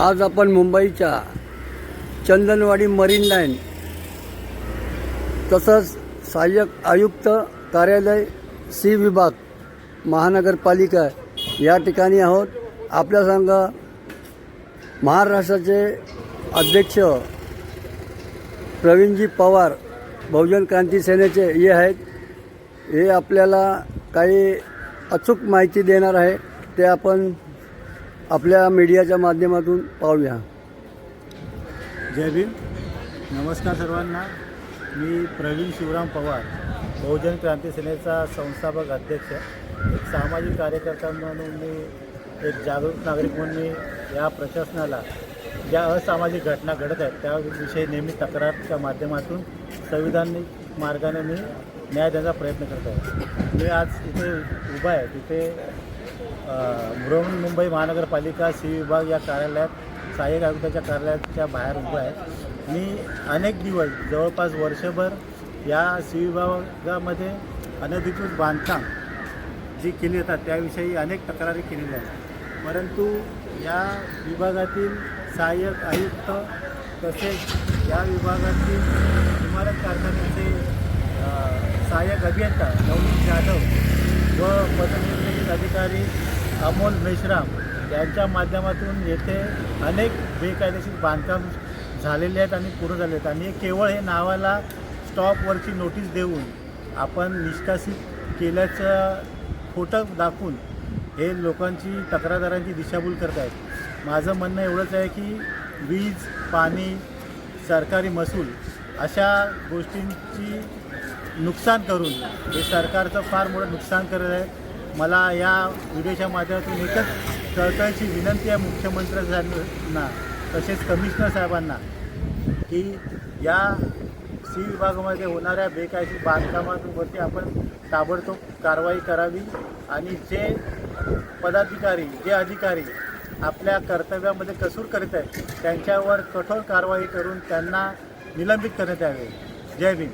आज आपण मुंबईच्या चंदनवाडी मरीन लाईन तसंच सहाय्यक आयुक्त कार्यालय सी विभाग महानगरपालिका या ठिकाणी आहोत. आपल्या संघ महाराष्ट्राचे अध्यक्ष प्रवीणजी पवार बहुजन क्रांती सेनेचे हे आहेत. हे आपल्याला काही अचूक माहिती देणार आहे. ते आपण आपल्या मीडियाच्या माध्यमातून पाहूया. जय भीम नमस्कार सर्वांना. मी प्रवीण शिवराम पवार बहुजन क्रांती सेनेचा संस्थापक अध्यक्ष. एक सामाजिक कार्यकर्ता म्हणून मी एक जागरूक नागरिक म्हणून मी या प्रशासनाला ज्या असामाजिक घटना घडत आहेत त्याविषयी नेहमी तक्रारच्या माध्यमातून संविधानिक मार्गाने मी न्याय देण्याचा प्रयत्न करत आहे. मी आज इथे उभा आहे. तिथे अ, महानगरपालिका सी विभाग या कार्यालयात सहाय्यक आयुक्ताच्या कार्यालयाच्या बाहेर उभं आहे. मी अनेक दिवस जवळपास वर्षभर या सी विभागामध्ये अनधिकृत बांधकाम जी केली जातात त्याविषयी अनेक तक्रारी केलेल्या आहेत. परंतु या विभागातील सहाय्यक आयुक्त तसेच या विभागातील इमारत कारखान्याचे सहाय्यक अभियंता नवनीत जाधव व पदनिर्मित अधिकारी अमोल मेश्राम यांच्या माध्यमातून येथे अनेक बेकायदेशीर बांधकाम झालेले आहेत आणि पूर्ण झाले आहेत. आणि हे केवळ हे नावाला स्टॉपवरची नोटीस देऊन आपण निष्कासित केल्याचं खोटं दाखवून हे लोकांची तक्रारदारांची दिशाभूल करत आहेत. माझं म्हणणं एवढंच आहे की वीज पाणी सरकारी महसूल अशा गोष्टींची नुकसान करून हे सरकारचं फार मोठं नुकसान करत आहे. मला या व्हिडिओच्या माध्यमातून एकच कळकळीची विनंती आहे मुख्यमंत्री साहेबांना तसेच कमिशनर साहेबांना की या सी विभागामध्ये होणाऱ्या बेकायदेशीर बांधकामांवरती आपण ताबडतोब कारवाई करावी आणि जे पदाधिकारी जे अधिकारी आपल्या कर्तव्यामध्ये कसूर करीत आहेत त्यांच्यावर कठोर कारवाई करून त्यांना निलंबित करण्यात यावे. जय भीम.